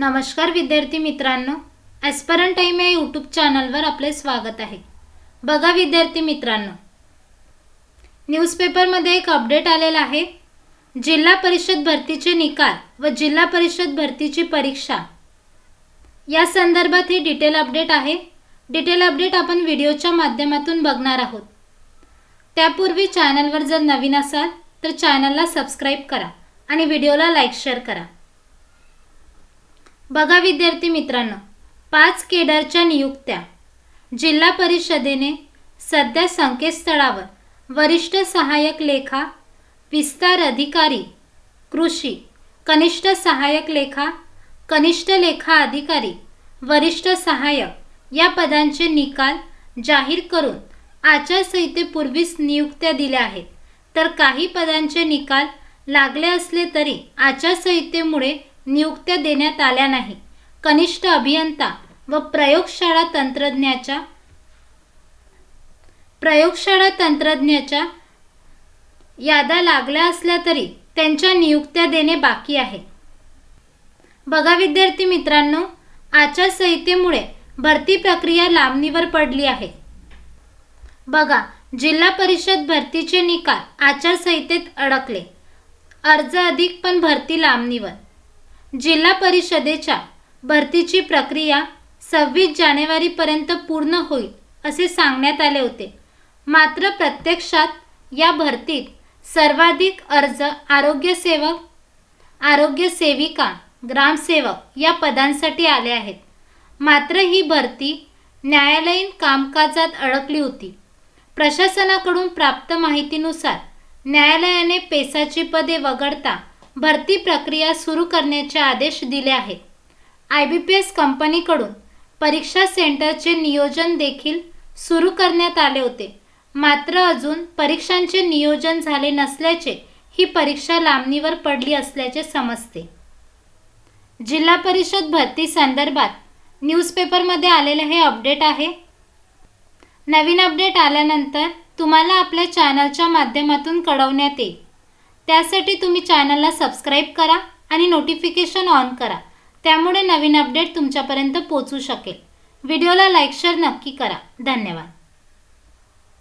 नमस्कार विद्यार्थी मित्रांनो ॲस्परन टाईम या यूट्यूब चॅनलवर आपले स्वागत आहे. बघा विद्यार्थी मित्रांनो न्यूजपेपरमध्ये एक अपडेट आलेला आहे. जिल्हा परिषद भरतीचे निकाल व जिल्हा परिषद भरतीची परीक्षा. या संदर्भात ही डिटेल अपडेट आहे. डिटेल अपडेट आपण व्हिडिओच्या माध्यमातून बघणार आहोत. त्यापूर्वी चॅनलवर जर नवीन असाल तर चॅनलला सबस्क्राईब करा आणि व्हिडिओला लाईक शेअर करा. बघा विद्यार्थी मित्रांनो पाच केडरच्या नियुक्त्या. जिल्हा परिषदेने सध्या संकेतस्थळावर वरिष्ठ सहाय्यक लेखा विस्तार अधिकारी कृषी कनिष्ठ सहाय्यक लेखा कनिष्ठ लेखा अधिकारी वरिष्ठ सहाय्यक या पदांचे निकाल जाहीर करून आचारसंहितेपूर्वीच नियुक्त्या दिल्या आहेत. तर काही पदांचे निकाल लागले असले तरी आचारसंहितेमुळे नियुक्त्या देण्यात आल्या नाही. कनिष्ठ अभियंता व प्रयोगशाळा तंत्रज्ञाच्या प्रयोगशाळा तंत्रज्ञाच्या याद्या लागल्या असल्या तरी त्यांच्या नियुक्त्या देणे बाकी आहे. बघा विद्यार्थी मित्रांनो आचारसंहितेमुळे भरती प्रक्रिया लांबणीवर पडली आहे. बघा जिल्हा परिषद भरतीचे निकाल आचारसंहितेत अडकले. अर्ज अधिक पण भरती लांबणीवर. जिल्हा परिषदेच्या भरतीची प्रक्रिया सव्वीस जानेवारीपर्यंत पूर्ण होईल असे सांगण्यात आले होते. मात्र प्रत्यक्षात या भरतीत सर्वाधिक अर्ज आरोग्यसेवक आरोग्यसेविका ग्रामसेवक या पदांसाठी आले आहेत. मात्र ही भरती न्यायालयीन कामकाजात अडकली होती. प्रशासनाकडून प्राप्त माहितीनुसार न्यायालयाने पेसाची पदे वगळता भरती प्रक्रिया सुरू करण्याचे आदेश दिले आहेत. आय बी पी एस कंपनीकडून परीक्षा सेंटरचे नियोजन देखील सुरू करण्यात आले होते. मात्र अजून परीक्षांचे नियोजन झाले नसल्याचे ही परीक्षा लांबणीवर पडली असल्याचे समजते. जिल्हा परिषद भरती संदर्भात न्यूजपेपरमध्ये आलेले हे अपडेट आहे. नवीन अपडेट आल्यानंतर तुम्हाला आपल्या चॅनलच्या माध्यमातून कळवण्यात येईल. त्यासाठी तुम्ही चॅनलला सबस्क्राईब करा आणि नोटिफिकेशन ऑन करा. त्यामुळे नवीन अपडेट तुमच्यापर्यंत पोचू शकेल. व्हिडिओला लाईक शेअर नक्की करा. धन्यवाद.